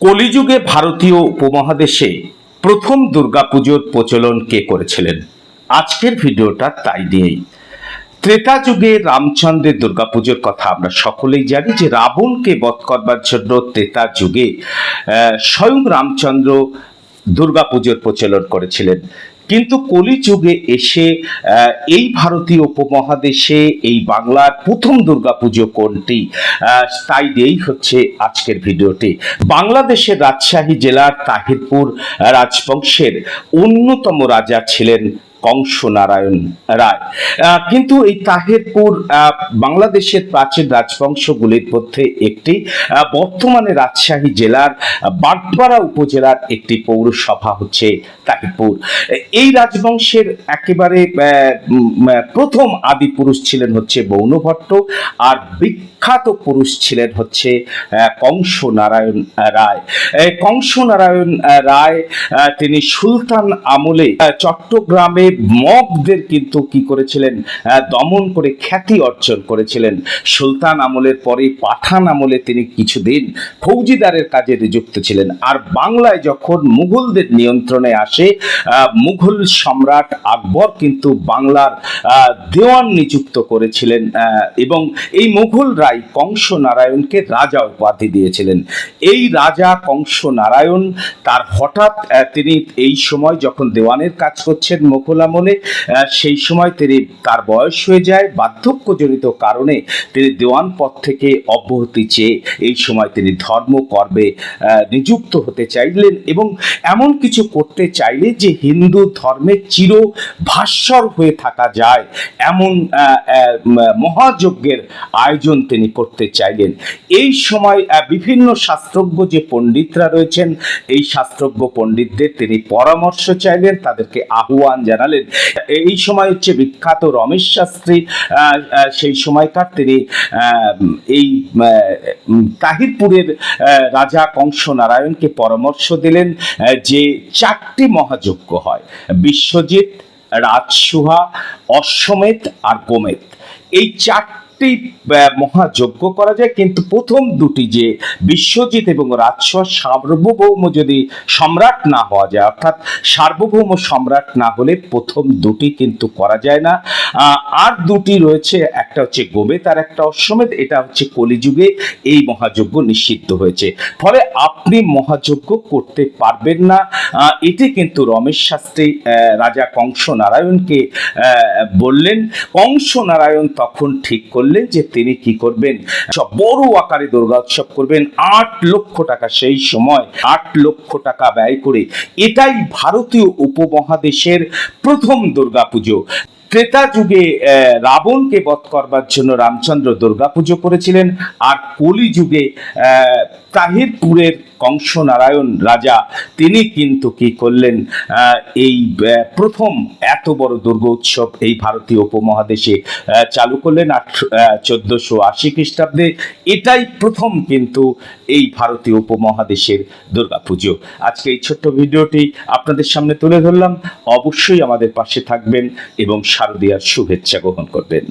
কলিযুগে ভারতীয় উপমহাদেশে প্রথম দুর্গাপুজোর প্রচলন কে করেছিলেন? আজকের ভিডিওটা তাই নিয়েই। ত্রেতা যুগে রামচন্দ্রের দুর্গাপুজোর কথা আমরা সকলেই জানি যে রাবণকে বধ করবার জন্য ত্রেতা যুগে স্বয়ং রামচন্দ্র দুর্গাপুজোর প্রচলন করেছিলেন। কিন্তু কলিযুগে এসে এই ভারতীয় উপমহাদেশে এই বাংলার প্রথম দুর্গাপুজো কোনটি? তাই দিয়েই হচ্ছে আজকের ভিডিওটি। বাংলাদেশের রাজশাহী জেলার তাহিরপুর রাজবংশের অন্যতম রাজা ছিলেন কংস নারায়ণ রায় কিন্তু এই তাহেরপুর বাংলাদেশের প্রাচীন রাজবংশগুলির মধ্যে একটি বর্তমানে রাজশাহী জেলার বাগবাড়া উপজেলার একটি পৌরসভা হচ্ছে তাহিরপুর। এই রাজবংশের একেবারে প্রথম আদি পুরুষ ছিলেন হচ্ছে বৌনভট্ট আর বিখ্যাত পুরুষ ছিলেন হচ্ছে কংস নারায়ণ রায়। এই কংস নারায়ণ রায় তিনি সুলতান আমলে চট্টগ্রামে মগদের কিন্তু কি করেছিলেন? দমন করে খ্যাতি অর্জন করেছিলেন। সুলতান আমলের পরে, পাঠান আমলে তিনি কিছুদিন ফৌজিদারের কাজে নিযুক্ত ছিলেন। আর বাংলায় যখন মুঘলদের নিয়ন্ত্রণে আসে মুঘল সম্রাট আকবর কিন্তু বাংলার দেওয়ান নিযুক্ত করেছিলেন এবং এই কংস নারায়ণকে রাজা উপাধি দিয়েছিলেন। এই রাজা কংস নারায়ণ তার হঠাৎ তিনি এই সময় যখন দেওয়ানের কাজ করছেন মুঘল আমলে সেই সময় তিনি তার বয়স হয়ে যায়, বার্ধক্যজনিত কারণে তিনি দেওয়ান পদ থেকে অব্যাহতি চেয়ে এই সময় তিনি ধর্ম কর্মে নিযুক্ত হতে চাইলেন এবং এমন কিছু করতে চাইলে যে হিন্দু ধর্মের চির ভাস্বর হয়ে থাকা যায়, এমন মহাযজ্ঞের আয়োজন তিনি করতে চাইলেন। এই সময় বিভিন্ন শাস্ত্রজ্ঞ যে পণ্ডিতরা রয়েছেন, এই শাস্ত্রজ্ঞ পণ্ডিতদের তিনি পরামর্শ চাইলেন, তাদেরকে আহ্বান জানালেন। এই সময় হচ্ছে বিখ্যাত রমেশ শাস্ত্রী সেই সময়কার তিনি এই তাহিরপুরের রাজা কংস নারায়ণকে পরামর্শ দিলেন যে চারটি মহাযজ্ঞ হয়, বিশ্বজিৎ, রাজসুহা, অশ্বমেধ আর গোমেধ। এই চারটি আহ, মহাযজ্ঞ করা যায়। কিন্তু প্রথম দুটি যে বিশ্বজিৎ এবং রাজসুহা সার্বভৌম যদি সম্রাট না হওয়া যায় অর্থাৎ সার্বভৌম সম্রাট না হলে প্রথম দুটি কিন্তু করা যায় না। আর দুটি রয়েছে একটা হচ্ছে গোবেদ আর একটা অশ্বমেধ এটা হচ্ছে কলিযুগে এই মহাযজ্ঞ নিষিদ্ধ হয়েছে। ফলে আপনি মহাযজ্ঞ করতে পারবেন না। এটি কিন্তু রমেশ শাস্ত্রী রাজা কংস নারায়ণকে বললেন। কংস নারায়ণ তখন ঠিক করলেন যে তিনি কি করবেন? সব বড় আকারে দুর্গা উৎসব করবেন, আট লক্ষ টাকা সেই সময়, আট লক্ষ টাকা ব্যয় করে। এটাই ভারতীয় উপমহাদেশের প্রথম দুর্গাপুজো। ত্রেতা যুগে রাবণকে বধ করবার জন্য রামচন্দ্র দুর্গাপুজো করেছিলেন আর কলি যুগে তাহিরপুরের কংস নারায়ণ রাজা তিনি কিন্তু কি করলেন? এই প্রথম এত বড় দুর্গা উৎসব এই ভারতীয় উপমহাদেশে চালু করলেন আট চোদ্দশো আশি খ্রিস্টাব্দে। এটাই প্রথম কিন্তু এই ভারতীয় উপমহাদেশের দুর্গাপুজো। আজকে এই ছোট্ট ভিডিওটি আপনাদের সামনে তুলে ধরলাম। অবশ্যই আমাদের পাশে থাকবেন এবং শারদীয়ার শুভেচ্ছা গ্রহণ করবেন।